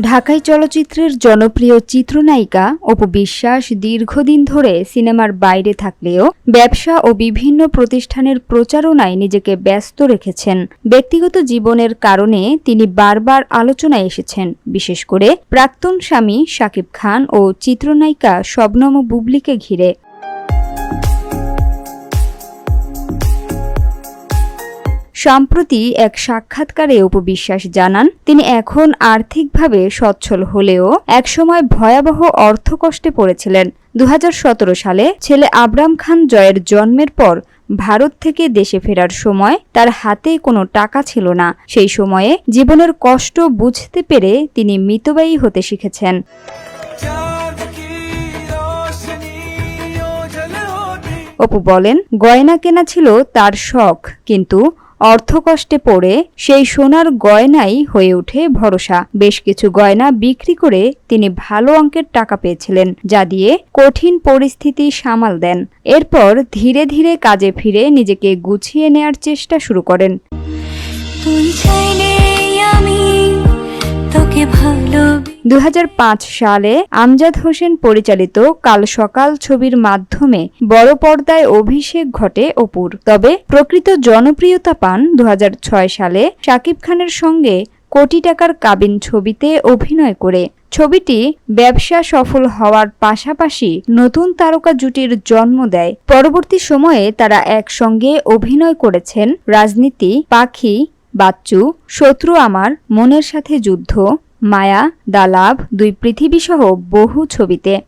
ঢাকাই চলচ্চিত্রের জনপ্রিয় চিত্রনায়িকা অপু বিশ্বাস দীর্ঘদিন ধরে সিনেমার বাইরে থাকলেও ব্যবসা ও বিভিন্ন প্রতিষ্ঠানের প্রচারণায় নিজেকে ব্যস্ত রেখেছেন। ব্যক্তিগত জীবনের কারণে তিনি বারবার আলোচনায় এসেছেন। বিশেষ করে প্রাক্তন স্বামী শাকিব খান ও চিত্রনায়িকা শবনম বুবলিকে ঘিরে। সম্প্রতি এক সাক্ষাৎকারে উপবিশ্বাস জানান, তিনি এখন আর্থিকভাবে সচ্ছল হলেও একসময় ভয়াবহ অর্থকষ্টে পড়েছিলেন। দু হাজার সতেরো সালে ছেলে আবরাম খান জয়ের জন্মের পর ভারত থেকে দেশে ফেরার সময় তার হাতে কোনো টাকা ছিল না। সেই সময়ে জীবনের কষ্ট বুঝতে পেরে তিনি মিতব্যয়ী হতে শিখেছেন। অপু বলেন, গয়না কেনা ছিল তার শখ, কিন্তু অর্থকষ্টে পড়ে সেই সোনার গয়নাই হয়ে ওঠে ভরসা। বেশ কিছু গয়না বিক্রি করে তিনি ভালো অঙ্কের টাকা পেয়েছিলেন, যা দিয়ে কঠিন পরিস্থিতি সামাল দেন। এরপর ধীরে ধীরে কাজে ফিরে নিজেকে গুছিয়ে নেয়ার চেষ্টা শুরু করেন। আমি তোকে ভালো দু হাজার পাঁচ সালে আমজাদ হোসেন পরিচালিত কাল সকাল ছবির মাধ্যমে বড় পর্দায় অভিষেক ঘটে অপুর। তবে প্রকৃত জনপ্রিয়তা পান দু হাজার ছয় সালে শাকিব খানের সঙ্গে কোটি টাকার কাবিন ছবিতে অভিনয় করে। ছবিটি ব্যবসা সফল হওয়ার পাশাপাশি নতুন তারকা জুটির জন্ম দেয়। পরবর্তী সময়ে তারা একসঙ্গে অভিনয় করেছেন রাজনীতি, পাখি, বাচ্চু, শত্রু আমার, মনের সাথে যুদ্ধ মায়া দা লাভ দুই পৃথিবী সহ বহু ছবিতে.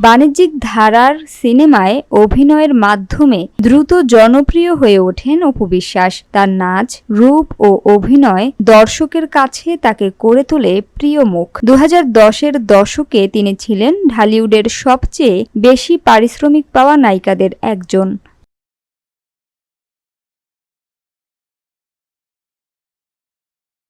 বাণিজ্যিক ধারার সিনেমায় অভিনয়ের মাধ্যমে দ্রুত জনপ্রিয় হয়ে ওঠেন অপু বিশ্বাস। তার নাচ, রূপ ও অভিনয় দর্শকের কাছে তাকে করে তোলে প্রিয় মুখ। দু দশের দশকে তিনি ছিলেন ঢালিউডের সবচেয়ে বেশি পারিশ্রমিক পাওয়া নায়িকাদের একজন।